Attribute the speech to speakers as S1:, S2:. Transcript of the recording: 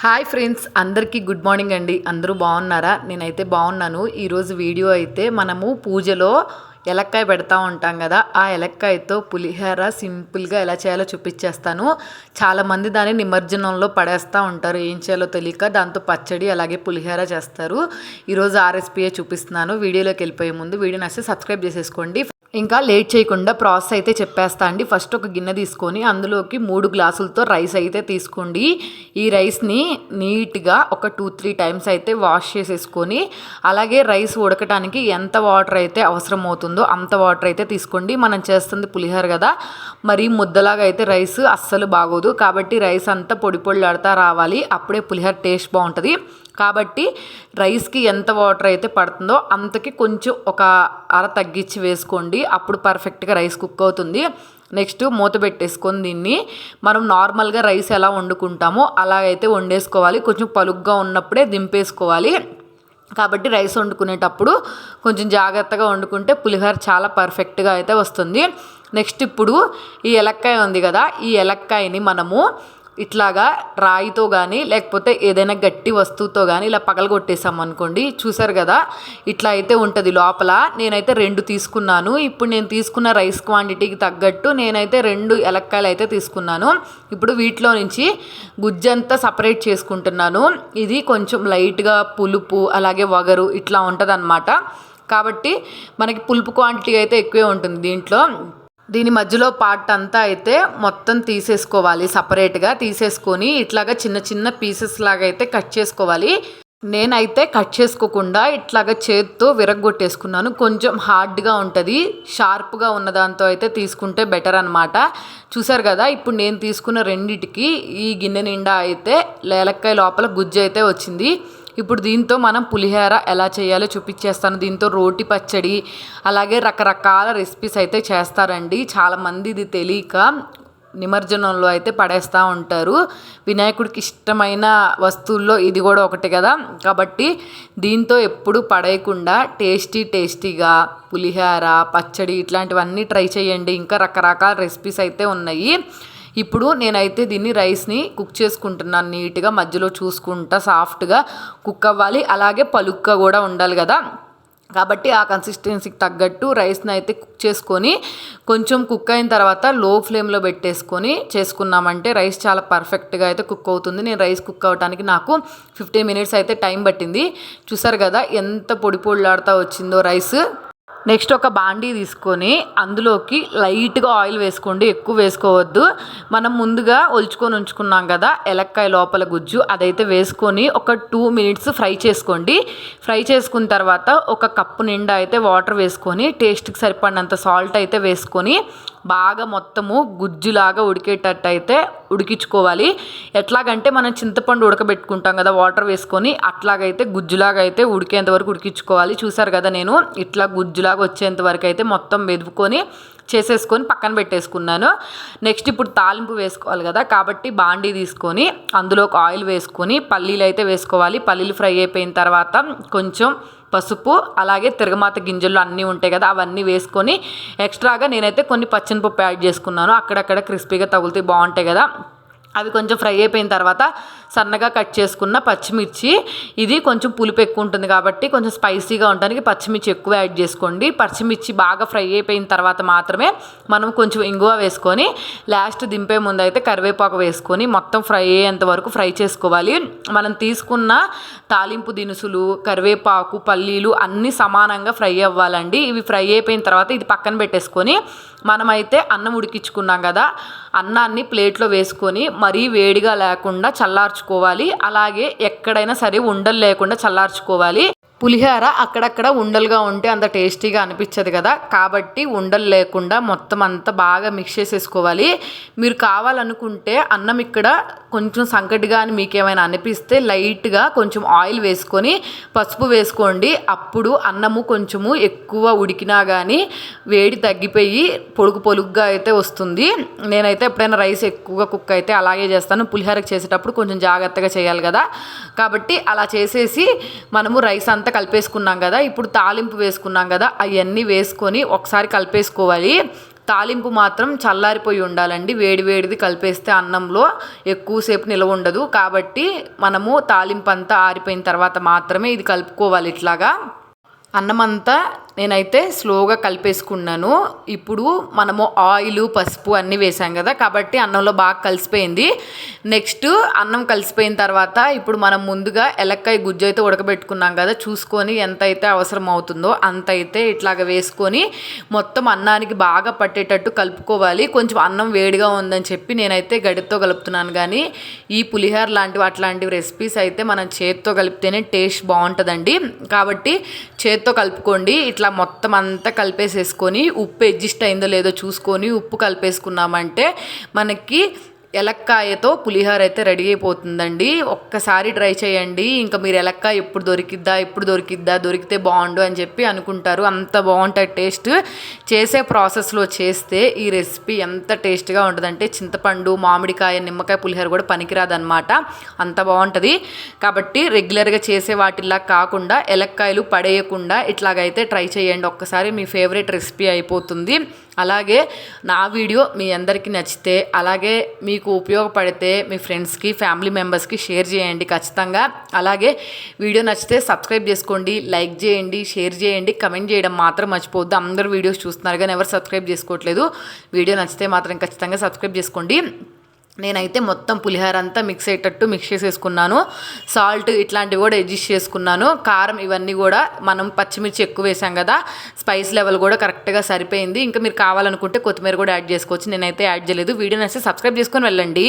S1: Hi friends అందరికీ good morning అండి. అందరూ బాగున్నారా? నేనైతే బాగున్నాను. ఈరోజు వీడియో అయితే మనము పూజలో ఎలక్కాయ పెడతా ఉంటాం కదా ఆ ఎలక్కాయతో పులిహోర సింపుల్గా ఎలా చేయాలో చూపించేస్తాను. చాలామంది దాన్ని నిమజ్జనంలో పడేస్తూ ఉంటారు. ఏం చేయాలో తెలియక దాంతో పచ్చడి అలాగే పులిహోర చేస్తారు. ఈరోజు ఆ రెసిపీయే చూపిస్తున్నాను. వీడియోలోకి వెళ్ళిపోయే ముందు వీడియో నచ్చితే సబ్స్క్రైబ్ చేసేసుకోండి. ఇంకా లేట్ చేయకుండా ప్రాసెస్ అయితే చెప్పేస్తా అండి. ఫస్ట్ ఒక గిన్నె తీసుకొని అందులోకి మూడు గ్లాసులతో రైస్ అయితే తీసుకోండి. ఈ రైస్ని నీట్గా ఒక టూ త్రీ టైమ్స్ అయితే వాష్ చేసేసుకొని అలాగే రైస్ ఉడకటానికి ఎంత వాటర్ అయితే అవసరం అవుతుందో అంత వాటర్ అయితే తీసుకోండి. మనం చేస్తుంది పులిహోర కదా మరి ముద్దలాగా అయితే రైస్ అస్సలు బాగోదు. కాబట్టి రైస్ అంతా పొడి పొడిలాడుతూ రావాలి. అప్పుడే పులిహోర టేస్ట్ బాగుంటుంది. కాబట్టి రైస్కి ఎంత వాటర్ అయితే పడుతుందో అంతకి కొంచెం ఒక అర తగ్గించి వేసుకోండి. అప్పుడు పర్ఫెక్ట్గా రైస్ కుక్ అవుతుంది. నెక్స్ట్ మూత పెట్టేసుకొని దీన్ని మనం నార్మల్గా రైస్ ఎలా వండుకుంటామో అలాగైతే వండేసుకోవాలి. కొంచెం పలుగ్గా ఉన్నప్పుడే దింపేసుకోవాలి. కాబట్టి రైస్ వండుకునేటప్పుడు కొంచెం జాగ్రత్తగా వండుకుంటే పులిహోర చాలా పర్ఫెక్ట్గా అయితే వస్తుంది. నెక్స్ట్ ఇప్పుడు ఈ ఎలక్కాయ ఉంది కదా ఈ ఎలక్కాయని మనము ఇట్లాగా రాయితో కానీ లేకపోతే ఏదైనా గట్టి వస్తువుతో కానీ ఇలా పగలగొట్టేసాం అనుకోండి. చూసారు కదా ఇట్లా అయితే ఉంటుంది లోపల. నేనైతే రెండు తీసుకున్నాను. ఇప్పుడు నేను తీసుకున్న రైస్ క్వాంటిటీకి తగ్గట్టు నేనైతే రెండు ఎలక్కాయలు అయితే తీసుకున్నాను. ఇప్పుడు వీటిలో నుంచి గుజ్జంతా సపరేట్ చేసుకుంటున్నాను. ఇది కొంచెం లైట్గా పులుపు అలాగే వగరు ఇట్లా ఉంటుంది కాబట్టి మనకి పులుపు క్వాంటిటీ అయితే ఎక్కువే ఉంటుంది దీంట్లో. దీని మధ్యలో పార్ట్ అంతా అయితే మొత్తం తీసేసుకోవాలి సపరేట్గా తీసేసుకొని ఇట్లాగా చిన్న చిన్న పీసెస్ లాగా అయితే కట్ చేసుకోవాలి. నేనైతే కట్ చేసుకోకుండా ఇట్లాగా చేత్తో విరగొట్టేసుకున్నాను కొంచెం హార్డ్గా ఉంటుంది షార్ప్గా ఉన్న దాంతో అయితే తీసుకుంటే బెటర్ అనమాట చూసారు కదా ఇప్పుడు నేను తీసుకున్న రెండిటికి ఈ గిన్నె నిండా అయితే లేలక్కాయ లోపల గుజ్జు అయితే వచ్చింది. ఇప్పుడు దీంతో మనం పులిహోర ఎలా చేయాలో చూపించేస్తాను. దీంతో రోటి పచ్చడి అలాగే రకరకాల రెసిపీస్ అయితే చేస్తారండి. చాలామంది ఇది తెలియక నిమజ్జనంలో అయితే పడేస్తూ ఉంటారు. వినాయకుడికి ఇష్టమైన వస్తువుల్లో ఇది కూడా ఒకటి కదా. కాబట్టి దీంతో ఎప్పుడు పడేయకుండా టేస్టీ టేస్టీగా పులిహోర పచ్చడి ఇట్లాంటివన్నీ ట్రై చేయండి. ఇంకా రకరకాల రెసిపీస్ అయితే ఉన్నాయి. ఇప్పుడు నేనైతే దీన్ని రైస్ని కుక్ చేసుకుంటున్నాను నీట్గా మధ్యలో చూసుకుంటా సాఫ్ట్గా కుక్ అవ్వాలి. అలాగే పలుక్క కూడా ఉండాలి కదా. కాబట్టి ఆ కన్సిస్టెన్సీకి తగ్గట్టు రైస్ని అయితే కుక్ చేసుకొని కొంచెం కుక్ అయిన తర్వాత లో ఫ్లేమ్లో పెట్టేసుకొని చేసుకున్నామంటే రైస్ చాలా పర్ఫెక్ట్గా అయితే కుక్ అవుతుంది. నేను రైస్ కుక్ అవ్వడానికి నాకు ఫిఫ్టీన్ మినిట్స్ అయితే టైం పట్టింది. చూసారు కదా ఎంత పొడి పొడిలాడుతూ వచ్చిందో రైస్. నెక్స్ట్ ఒక బాండీ తీసుకొని అందులోకి లైట్గా ఆయిల్ వేసుకోండి ఎక్కువ వేసుకోవద్దు. మనం ముందుగా ఒలుచుకొని ఉంచుకున్నాం కదా ఎలక్కాయ లోపల గుజ్జు అదైతే వేసుకొని ఒక టూ మినిట్స్ ఫ్రై చేసుకోండి. ఫ్రై చేసుకున్న తర్వాత ఒక కప్పు నిండా అయితే వాటర్ వేసుకొని టేస్ట్కి సరిపడినంత సాల్ట్ అయితే వేసుకొని బాగా మొత్తము గుజ్జులాగా ఉడికేటట్టు అయితే ఉడికించుకోవాలి. ఎట్లాగంటే మనం చింతపండు ఉడకబెట్టుకుంటాం కదా వాటర్ వేసుకొని అట్లాగైతే గుజ్జులాగా అయితే ఉడికేంత వరకు ఉడికించుకోవాలి. చూసారు కదా నేను ఇట్లా గుజ్జులాగా వచ్చేంత వరకు అయితే మొత్తం మెదుపుకొని చేసేసుకొని పక్కన పెట్టేసుకున్నాను. నెక్స్ట్ ఇప్పుడు తాలింపు వేసుకోవాలి కదా కాబట్టి బాండీ తీసుకొని అందులోకి ఆయిల్ వేసుకొని పల్లీలు అయితే వేసుకోవాలి. పల్లీలు ఫ్రై అయిపోయిన తర్వాత కొంచెం పసుపు అలాగే తిరగమాత గింజలు అన్నీ ఉంటాయి కదా అవన్నీ వేసుకొని ఎక్స్ట్రాగా నేనైతే కొన్ని పచ్చనిపప్పు యాడ్ చేసుకున్నాను. అక్కడక్కడ క్రిస్పీగా తగులుతాయి బాగుంటాయి కదా. అవి కొంచెం ఫ్రై అయిపోయిన తర్వాత సన్నగా కట్ చేసుకున్న పచ్చిమిర్చి. ఇది కొంచెం పులుపు ఎక్కువ ఉంటుంది కాబట్టి కొంచెం స్పైసీగా ఉండడానికి పచ్చిమిర్చి ఎక్కువ యాడ్ చేసుకోండి. పచ్చిమిర్చి బాగా ఫ్రై అయిపోయిన తర్వాత మాత్రమే మనం కొంచెం ఇంగువ వేసుకొని లాస్ట్ దింపే ముందు అయితే కరివేపాకు వేసుకొని మొత్తం ఫ్రై అయ్యేంత వరకు ఫ్రై చేసుకోవాలి. మనం తీసుకున్న తాలింపు దినుసులు కరివేపాకు పల్లీలు అన్నీ సమానంగా ఫ్రై అవ్వాలండి. ఇవి ఫ్రై అయిపోయిన తర్వాత ఇది పక్కన పెట్టేసుకొని మనమైతే అన్నం ఉడికించుకున్నాం కదా అన్నాన్ని ప్లేట్లో వేసుకొని మరీ వేడిగా లేకుండా చల్లార్చుకోవాలి. అలాగే ఎక్కడైనా సరే ఉండలు లేకుండా చల్లార్చుకోవాలి. పులిహోర అక్కడక్కడ ఉండలుగా ఉంటే అంత టేస్టీగా అనిపించదు కదా. కాబట్టి ఉండలు లేకుండా మొత్తం అంతా బాగా మిక్స్ చేసేసుకోవాలి. మీరు కావాలనుకుంటే అన్నం ఇక్కడ కొంచెం సంకటిగా అని మీకు ఏమైనా అనిపిస్తే లైట్గా కొంచెం ఆయిల్ వేసుకొని పసుపు వేసుకోండి. అప్పుడు అన్నము కొంచెము ఎక్కువ ఉడికినా కానీ వేడి తగ్గిపోయి పొడుగు పొలుగ్గా అయితే వస్తుంది. నేనైతే ఎప్పుడైనా రైస్ ఎక్కువగా కుక్ అయితే అలాగే చేస్తాను. పులిహోరకి చేసేటప్పుడు కొంచెం జాగ్రత్తగా చేయాలి కదా. కాబట్టి అలా చేసేసి మనము రైస్ అంతా కలిపేసుకున్నాం కదా ఇప్పుడు తాలింపు వేసుకున్నాం కదా అవన్నీ వేసుకొని ఒకసారి కలిపేసుకోవాలి. తాలింపు మాత్రం చల్లారిపోయి ఉండాలండి వేడి వేడిది కలిపేస్తే అన్నంలో ఎక్కువసేపు నిలవ ఉండదు. కాబట్టి మనము తాలింపు అంతా ఆరిపోయిన తర్వాత మాత్రమే ఇది కలుపుకోవాలి ఇట్లాగా. అన్నం అంతా నేనైతే స్లోగా కలిపేసుకున్నాను. ఇప్పుడు మనము ఆయిల్ పసుపు అన్నీ వేసాం కదా కాబట్టి అన్నంలో బాగా కలిసిపోయింది. నెక్స్ట్ అన్నం కలిసిపోయిన తర్వాత ఇప్పుడు మనం ముందుగా ఎలక్కాయ గుజ్జు అయితే ఉడకబెట్టుకున్నాం కదా చూసుకొని ఎంత అయితే అవసరం అవుతుందో అంత అయితే ఇట్లాగ వేసుకొని మొత్తం అన్నానికి బాగా పట్టేటట్టు కలుపుకోవాలి. కొంచెం అన్నం వేడిగా ఉందని చెప్పి నేనైతే గడితో కలుపుతున్నాను. కానీ ఈ పులిహోర లాంటివి అట్లాంటివి రెసిపీస్ అయితే మనం చేత్తో కలిపితేనే టేస్ట్ బాగుంటుందండి. కాబట్టి చేత్తో కలుపుకోండి. ఇట్లా మొత్తం అంతా కలిపేసేసుకొని ఉప్పు అడ్జస్ట్ అయిందో లేదో చూసుకొని ఉప్పు కలిపేసుకున్నామంటే మనకి ఎలక్కాయతో పులిహోర అయితే రెడీ అయిపోతుందండి. ఒక్కసారి ట్రై చేయండి. ఇంకా మీరు ఎలక్కాయ ఎప్పుడు దొరికిద్దా ఎప్పుడు దొరికిద్దా దొరికితే బాగుండు అని చెప్పి అనుకుంటారు. అంత బాగుంటుంది టేస్ట్. చేసే ప్రాసెస్లో చేస్తే ఈ రెసిపీ ఎంత టేస్ట్గా ఉంటుందంటే చింతపండు మామిడికాయ నిమ్మకాయ పులిహోర కూడా పనికిరాదనమాట అంత బాగుంటుంది. కాబట్టి రెగ్యులర్గా చేసే వాటిలా కాకుండా ఎలక్కాయలు పడేయకుండా ఇట్లాగైతే ట్రై చేయండి. ఒక్కసారి మీ ఫేవరెట్ రెసిపీ అయిపోతుంది. అలాగే నా వీడియో మీ అందరికీ నచ్చితే అలాగే మీకు ఉపయోగపడితే మీ ఫ్రెండ్స్కి ఫ్యామిలీ మెంబర్స్కి షేర్ చేయండి ఖచ్చితంగా. అలాగే వీడియో నచ్చితే సబ్స్క్రైబ్ చేసుకోండి లైక్ చేయండి షేర్ చేయండి కమెంట్ చేయడం మాత్రం మర్చిపోవద్దు. అందరూ వీడియోస్ చూస్తున్నారు కానీ ఎవరు సబ్స్క్రైబ్ చేసుకోవట్లేదు. వీడియో నచ్చితే మాత్రం ఖచ్చితంగా సబ్స్క్రైబ్ చేసుకోండి. నేనైతే మొత్తం పులిహోర అంతా మిక్స్ అయ్యేటట్టు మిక్స్ చేసేసుకున్నాను. సాల్ట్ ఇట్లాంటివి కూడా అడ్జస్ట్ చేసుకున్నాను. కారం ఇవన్నీ కూడా మనం పచ్చిమిర్చి ఎక్కువ వేసాం కదా స్పైస్ లెవెల్ కూడా కరెక్ట్గా సరిపోయింది. ఇంకా మీరు కావాలనుకుంటే కొత్తిమీర కూడా యాడ్ చేసుకోవచ్చు. నేనైతే యాడ్ చేయలేదు. వీడియోని అయితే సబ్స్క్రైబ్ చేసుకొని వెళ్ళండి.